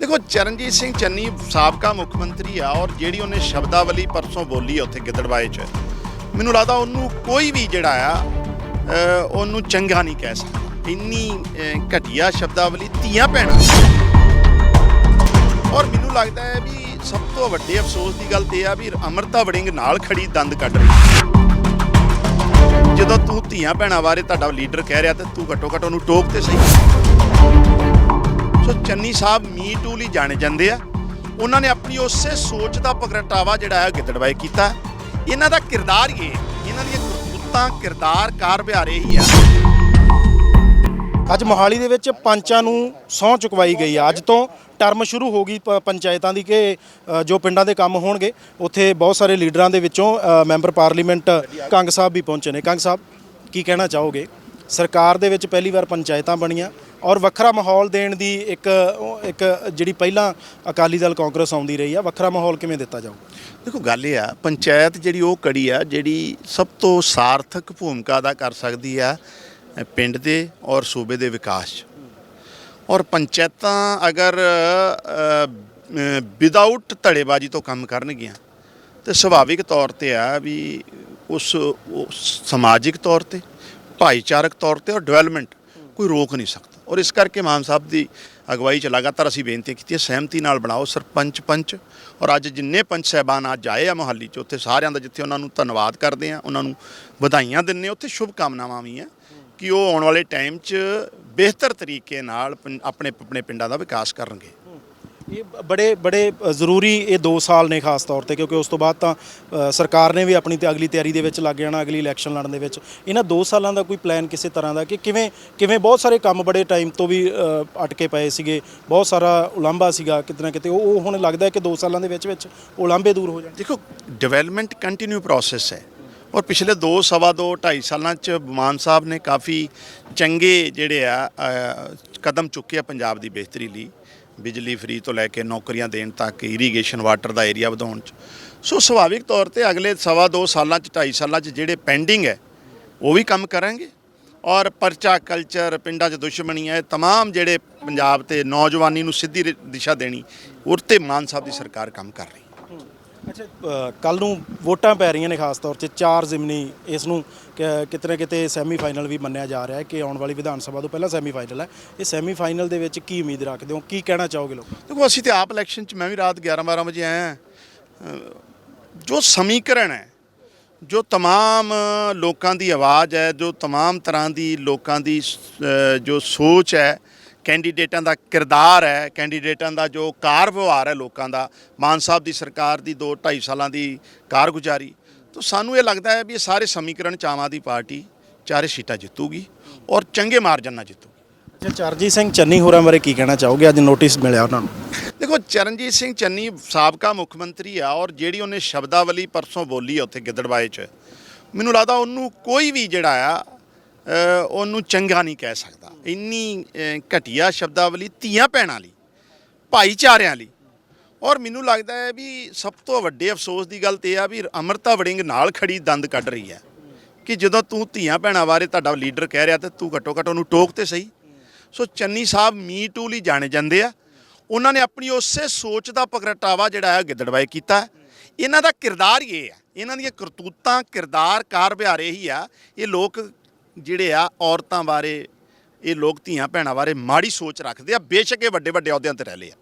ਦੇਖੋ ਚਰਨਜੀਤ ਸਿੰਘ ਚੰਨੀ ਸਾਬਕਾ ਮੁੱਖ ਮੰਤਰੀ ਆ ਔਰ ਜਿਹੜੀ ਉਹਨੇ ਸ਼ਬਦਾਵਲੀ ਪਰਸੋਂ ਬੋਲੀ ਆ ਉੱਥੇ ਗਿੱਦੜਬਾਏ 'ਚ ਮੈਨੂੰ ਲੱਗਦਾ ਉਹਨੂੰ ਕੋਈ ਵੀ ਜਿਹੜਾ ਆ ਅ, ਉਹਨੂੰ ਚੰਗਾ ਨਹੀਂ ਕਹਿ ਸਕਦਾ। ਇੰਨੀ ਅ, ਘਟੀਆ ਸ਼ਬਦਾਵਲੀ ਧੀਆਂ ਭੈਣਾਂ ਔਰ ਮੈਨੂੰ ਲੱਗਦਾ ਹੈ ਵੀ ਸਭ ਤੋਂ ਵੱਡੇ ਅਫਸੋਸ ਦੀ ਗੱਲ ਤੇ ਆ ਵੀ ਅਮਰਤਾ ਵੜਿੰਗ ਨਾਲ ਖੜੀ ਦੰਦ ਕੱਢ ਰਹੀ ਜਦੋਂ ਤੂੰ ਧੀਆਂ ਭੈਣਾਂ ਬਾਰੇ ਤੁਹਾਡਾ ਲੀਡਰ ਕਹਿ ਰਿਹਾ ਤੇ ਤੂੰ ਘੱਟੋ ਘੱਟ ਉਹਨੂੰ ਟੋਕ ਤੇ ਸਹੀ। ਸੋ ਚੰਨੀ ਸਾਹਿਬ ਮੀ ਟੂ ਲਈ ਜਾਣੇ ਜਾਂਦੇ ਆ। ਉਹਨਾਂ ਨੇ ਆਪਣੀ ਉਸੇ ਸੋਚ ਦਾ ਪ੍ਰਗਟਾਵਾ ਜਿਹੜਾ ਹੈ ਗਿੱਦੜਬਾਈ ਕੀਤਾ। ਇਹਨਾਂ ਦਾ ਕਿਰਦਾਰ ਹੀ ਇਹ ਹੈ। ਇਹਨਾਂ ਦੀਆਂ ਕਰਤੂਤਾਂ ਕਿਰਦਾਰ ਕਾਰ ਵਿਹਾਰੇ ਹੀ ਆ। ਅੱਜ ਮੋਹਾਲੀ ਦੇ ਵਿੱਚ ਪੰਚਾਂ ਨੂੰ ਸਹੁੰ ਚੁਕਵਾਈ ਗਈ ਆ। ਅੱਜ ਤੋਂ ਟਰਮ ਸ਼ੁਰੂ ਹੋ ਗਈ ਪੰਚਾਇਤਾਂ ਦੀ ਕਿ ਜੋ ਪਿੰਡਾਂ ਦੇ ਕੰਮ ਹੋਣਗੇ ਉੱਥੇ ਬਹੁਤ ਸਾਰੇ ਲੀਡਰਾਂ ਦੇ ਵਿੱਚੋਂ ਮੈਂਬਰ ਪਾਰਲੀਮੈਂਟ ਕੰਗ ਸਾਹਿਬ ਵੀ ਪਹੁੰਚੇ ਨੇ। ਕੰਗ ਸਾਹਿਬ ਕੀ ਕਹਿਣਾ ਚਾਹੋਗੇ? ਸਰਕਾਰ ਦੇ ਵਿੱਚ ਪਹਿਲੀ ਵਾਰ ਪੰਚਾਇਤਾਂ ਬਣੀਆਂ ਔਰ ਵੱਖਰਾ ਮਾਹੌਲ ਦੇਣ ਦੀ ਇੱਕ ਇੱਕ ਜਿਹੜੀ ਪਹਿਲਾਂ ਅਕਾਲੀ ਦਲ ਕਾਂਗਰਸ ਆਉਂਦੀ ਰਹੀ ਆ, ਵੱਖਰਾ ਮਾਹੌਲ ਕਿਵੇਂ ਦਿੱਤਾ ਜਾਊ? ਦੇਖੋ, ਗੱਲ ਇਹ ਆ, ਪੰਚਾਇਤ ਜਿਹੜੀ ਉਹ ਕੜੀ ਆ, ਜਿਹੜੀ ਸਭ ਤੋਂ ਸਾਰਥਕ ਭੂਮਿਕਾ ਅਦਾ ਕਰ ਸਕਦੀ ਆ ਪਿੰਡ ਦੇ ਔਰ ਸੂਬੇ ਦੇ ਵਿਕਾਸ 'ਚ। ਔਰ ਪੰਚਾਇਤਾਂ ਅਗਰ ਵਿਦਆਊਟ ਧੜੇਬਾਜ਼ੀ ਤੋਂ ਕੰਮ ਕਰਨਗੀਆਂ, ਤੇ ਸੁਭਾਵਿਕ ਤੌਰ ਤੇ ਆ ਵੀ ਉਸ ਸਮਾਜਿਕ ਤੌਰ ਤੇ ਭਾਈਚਾਰਕ ਤੌਰ ਤੇ ਔਰ ਡਿਵੈਲਪਮੈਂਟ ਕੋਈ ਰੋਕ ਨਹੀਂ ਸਕਦਾ। ਔਰ ਇਸ ਕਰਕੇ ਮਾਨ ਸਾਹਿਬ ਦੀ ਅਗਵਾਈ ਚ ਲਗਾਤਾਰ ਅਸੀਂ ਬੇਨਤੀ ਕੀਤੀ ਹੈ, ਸਹਿਮਤੀ ਨਾਲ ਬਣਾਓ, ਸਰਪੰਚ ਪੰਚ। ਔਰ ਅੱਜ ਜਿੰਨੇ ਪੰਚ ਸਹਿਬਾਨ ਅੱਜ ਆਏ ਆ ਮੋਹਾਲੀ ਚ, ਉੱਥੇ ਸਾਰਿਆਂ ਦਾ ਜਿੱਥੇ ਉਹਨਾਂ ਨੂੰ ਧੰਨਵਾਦ ਕਰਦੇ ਆ ਉਹਨਾਂ ਨੂੰ ਵਧਾਈਆਂ ਦਿੰਨੇ ਉੱਥੇ ਸ਼ੁਭ ਕਾਮਨਾਵਾਂ ਵੀ ਆ ਕਿ ਉਹ ਆਉਣ ਵਾਲੇ ਟਾਈਮ 'ਚ ਬਿਹਤਰ ਤਰੀਕੇ ਨਾਲ ਪੰ- ਆਪਣੇ ਆਪਣੇ ਪਿੰਡਾਂ ਦਾ ਵਿਕਾਸ ਕਰਨਗੇ। ਇਹ ਬੜੇ ਬੜੇ ਜ਼ਰੂਰੀ ਇਹ 2 ਸਾਲ ਨੇ ਖਾਸ ਤੌਰ ਤੇ, ਕਿਉਂਕਿ ਉਸ ਤੋਂ ਬਾਅਦ ਤਾਂ ਸਰਕਾਰ ਨੇ ਵੀ ਆਪਣੀ ਤੇ ਅਗਲੀ ਤਿਆਰੀ ਦੇ ਵਿੱਚ ਲੱਗ ਜਾਣਾ, ਅਗਲੀ ਇਲੈਕਸ਼ਨ ਲੜਨ ਦੇ ਵਿੱਚ। ਇਹਨਾਂ 2 ਸਾਲਾਂ ਦਾ ਕੋਈ ਪਲਾਨ ਕਿਸੇ ਤਰ੍ਹਾਂ ਦਾ ਕਿ ਕਿਵੇਂ ਕਿਵੇਂ ਬਹੁਤ ਸਾਰੇ ਕੰਮ ਬੜੇ ਟਾਈਮ ਤੋਂ ਵੀ ਅਟਕੇ ਪਏ ਸੀਗੇ, ਬਹੁਤ ਸਾਰਾ ਉਲਾਂਭਾ ਸੀਗਾ ਕਿਤੇ ਨਾ ਕਿਤੇ, ਉਹ ਉਹ ਹੁਣ ਲੱਗਦਾ ਕਿ 2 ਸਾਲਾਂ ਦੇ ਵਿੱਚ ਵਿੱਚ ਉਲਾਂਭੇ ਦੂਰ ਹੋ ਜਾਣ ਦੇਖੋ ਡਿਵੈਲਪਮੈਂਟ ਕੰਟੀਨਿਊ ਪ੍ਰੋਸੈਸ ਹੈ। ਔਰ ਪਿਛਲੇ 2 ਸਵਾ 2 2.5 ਸਾਲਾਂ ਚ ਮਾਨ ਸਾਹਿਬ ਨੇ ਕਾਫੀ ਚੰਗੇ ਜਿਹੜੇ ਆ ਕਦਮ ਚੁੱਕੇ ਆ ਪੰਜਾਬ ਦੀ ਬਿਹਤਰੀ ਲਈ। ਬਿਜਲੀ ਫਰੀ ਤੋਂ ਲੈ ਕੇ ਨੌਕਰੀਆਂ ਦੇਣ ਤੱਕ ਇਰੀਗੇਸ਼ਨ ਵਾਟਰ ਦਾ ਏਰੀਆ ਵਧਾਉਣ ਚ ਸੋ ਸੁਭਾਵਿਕ ਤੌਰ ਤੇ ਅਗਲੇ ਸਵਾ 2 ਸਾਲਾਂ ਚ 2.5 ਸਾਲਾਂ ਚ ਜਿਹੜੇ ਪੈਂਡਿੰਗ ਹੈ ਉਹ ਵੀ ਕੰਮ ਕਰਾਂਗੇ ਔਰ ਪਰਚਾ ਕਲਚਰ ਪਿੰਡਾਂ 'ਚ ਦੁਸ਼ਮਣੀ ਹੈ ਇਹ तमाम ਜਿਹੜੇ ਪੰਜਾਬ ਤੇ ਨੌਜਵਾਨੀ ਨੂੰ ਸਿੱਧੀ ਰ- ਦਿਸ਼ਾ ਦੇਣੀ ਉਹ ਤੇ ਮਾਨ ਸਾਹਿਬ ਦੀ ਸਰਕਾਰ ਕੰਮ ਕਰ ਰਹੀ ਹੈ ਅੱਛਾ ਕੱਲ ਨੂੰ ਵੋਟਾਂ ਪੈ ਰਹੀਆਂ ਨੇ ਖਾਸ ਤੌਰ ਤੇ ਚਾਰ ਜ਼ਿਮਨੀ ਇਸ ਨੂੰ ਕ- ਕਿਤੇ ਨਾ ਕਿਤੇ ਸੈਮੀਫਾਈਨਲ ਵੀ ਮੰਨਿਆ ਜਾ ਰਿਹਾ ਹੈ ਕਿ ਆਉਣ ਵਾਲੀ ਵਿਧਾਨ ਸਭਾ ਤੋਂ ਪਹਿਲਾਂ ਸੈਮੀਫਾਈਨਲ ਹੈ ਇਹ ਸੈਮੀਫਾਈਨਲ ਦੇ ਵਿੱਚ ਕੀ ਉਮੀਦ ਰੱਖਦੇ ਹੋ ਕੀ ਕਹਿਣਾ ਚਾਹੋਗੇ ਲੋਕ ਦੇਖੋ ਅਸੀਂ ਤੇ ਆਪ ਇਲੈਕਸ਼ਨ 'ਚ ਮੈਂ ਵੀ ਰਾਤ 11 12 ਵਜੇ ਆਇਆ ਅਹ ਜੋ ਸਮੀਕਰਨ ਹੈ ਜੋ तमाम ਲੋਕਾਂ ਦੀ ਆਵਾਜ਼ ਹੈ ਜੋ तमाम ਤਰ੍ਹਾਂ ਦੀ ਲੋਕਾਂ ਦੀ ਅਹ ਜੋ ਸੋਚ ਹੈ ਕੈਂਡੀਡੇਟਾਂ ਦਾ ਕਿਰਦਾਰ ਹੈ ਕੈਂਡੀਡੇਟਾਂ ਦਾ ਜੋ ਕਾਰ ਵਿਵਹਾਰ ਹੈ ਲੋਕਾਂ ਦਾ ਮਾਨ ਸਾਹਿਬ ਦੀ ਸਰਕਾਰ ਦੀ 2 2.5 ਸਾਲਾਂ ਦੀ ਕਾਰਗੁਜ਼ਾਰੀ ਤਾਂ ਸਾਨੂੰ ਇਹ ਲੱਗਦਾ ਹੈ ਵੀ ਇਹ ਸਾਰੇ ਸਮੀਕਰਨ 'ਚ ਆਮ ਆਦਮੀ ਪਾਰਟੀ ਚਾਰੇ ਸੀਟਾਂ ਜਿੱਤੂਗੀ ਔਰ ਚੰਗੇ ਮਾਰਜਨ ਨਾਲ ਜਿੱਤੂ। ਅੱਛਾ ਚਰਜੀਤ ਸਿੰਘ ਚੰਨੀ ਹੋਰਾਂ ਬਾਰੇ ਕੀ ਕਹਿਣਾ ਚਾਹੋਗੇ? ਅੱਜ ਨੋਟਿਸ ਮਿਲਿਆ ਉਹਨਾਂ ਨੂੰ। ਦੇਖੋ ਚਰਨਜੀਤ ਸਿੰਘ ਚੰਨੀ ਸਾਬਕਾ ਮੁੱਖ ਮੰਤਰੀ ਆ ਔਰ ਜਿਹੜੀ ਉਹਨੇ ਸ਼ਬਦਾਵਲੀ ਪਰਸੋਂ ਬੋਲੀ ਉੱਥੇ ਗਿੱਦੜਬਾਏ 'ਚ ਮੈਨੂੰ ਲੱਗਦਾ ਉਹਨੂੰ ਕੋਈ ਵੀ ਜਿਹੜਾ ਆ ਉਹਨੂੰ ਚੰਗਾ ਨਹੀਂ ਕਹਿ ਸਕਦਾ। ਇੰਨੀ ਘਟੀਆ ਸ਼ਬਦਾਵਲੀ ਧੀਆਂ ਭੈਣਾਂ ਲਈ, ਭਾਈਚਾਰਿਆਂ ਲਈ। ਔਰ ਮੈਨੂੰ ਲੱਗਦਾ ਹੈ ਵੀ ਸਭ ਤੋਂ ਵੱਡੇ ਅਫਸੋਸ ਦੀ ਗੱਲ ਤੇ ਇਹ ਆ ਵੀ ਅਮਰਤਾ ਵੜਿੰਗ ਨਾਲ ਖੜੀ ਦੰਦ ਕੱਢ ਰਹੀ ਹੈ ਕਿ ਜਦੋਂ ਤੂੰ ਧੀਆਂ ਭੈਣਾਂ ਬਾਰੇ ਤੁਹਾਡਾ ਲੀਡਰ ਕਹਿ ਰਿਹਾ ਤੇ ਤੂੰ ਘੱਟੋ ਘੱਟ ਉਹਨੂੰ ਟੋਕ ਤੇ ਸਹੀ। ਸੋ ਚੰਨੀ ਸਾਹਿਬ ਮੀ ਟੂ ਲਈ ਜਾਣੇ ਜਾਂਦੇ ਆ। ਉਹਨਾਂ ਨੇ ਆਪਣੀ ਉਸੇ ਸੋਚ ਦਾ ਪ੍ਰਗਟਾਵਾ ਜਿਹੜਾ ਹੈ ਗਿੱਦੜਬਾਈ ਕੀਤਾ। ਇਹਨਾਂ ਦਾ ਕਿਰਦਾਰ ਇਹ ਆ। ਇਹਨਾਂ ਦੀਆਂ ਕਰਤੂਤਾਂ, ਕਿਰਦਾਰ, ਕਾਰ ਵਿਹਾਰੇ ਹੀ ਆ। ਇਹ ਲੋਕ ਜਿਹੜੇ ਆ ਔਰਤਾਂ ਬਾਰੇ, ਇਹ ਲੋਕ ਧੀਆਂ ਭੈਣਾਂ ਬਾਰੇ ਮਾੜੀ ਸੋਚ ਰੱਖਦੇ ਆ, ਬੇਸ਼ੱਕ ਇਹ ਵੱਡੇ ਵੱਡੇ ਅਹੁਦਿਆਂ ਤੇ ਰਹਿ ਲਏ ਆ।